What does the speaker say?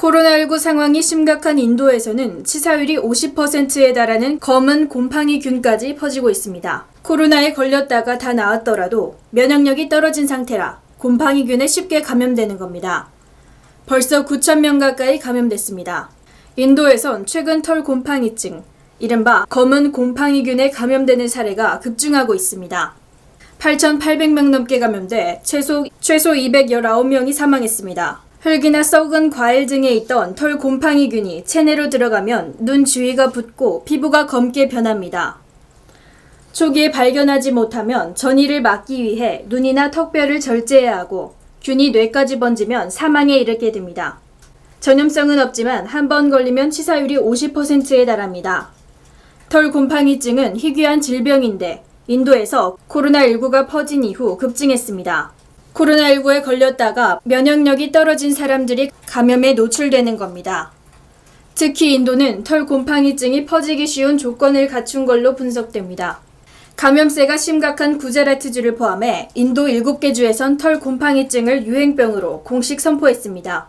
코로나19 상황이 심각한 인도에서는 치사율이 50%에 달하는 검은 곰팡이균까지 퍼지고 있습니다. 코로나에 걸렸다가 다 나았더라도 면역력이 떨어진 상태라 곰팡이균에 쉽게 감염되는 겁니다. 벌써 9,000명 가까이 감염됐습니다. 인도에선 최근 털 곰팡이증, 이른바 검은 곰팡이균에 감염되는 사례가 급증하고 있습니다. 8,800명 넘게 감염돼 최소, 최소 219명이 사망했습니다. 흙이나 썩은 과일 등에 있던 털 곰팡이균이 체내로 들어가면 눈 주위가 붓고 피부가 검게 변합니다. 초기에 발견하지 못하면 전이를 막기 위해 눈이나 턱뼈를 절제해야 하고 균이 뇌까지 번지면 사망에 이르게 됩니다. 전염성은 없지만 한 번 걸리면 치사율이 50%에 달합니다. 털 곰팡이증은 희귀한 질병인데 인도에서 코로나19가 퍼진 이후 급증했습니다. 코로나19에 걸렸다가 면역력이 떨어진 사람들이 감염에 노출되는 겁니다. 특히 인도는 털 곰팡이증이 퍼지기 쉬운 조건을 갖춘 걸로 분석됩니다. 감염세가 심각한 구자라트주를 포함해 인도 7개 주에선 털 곰팡이증을 유행병으로 공식 선포했습니다.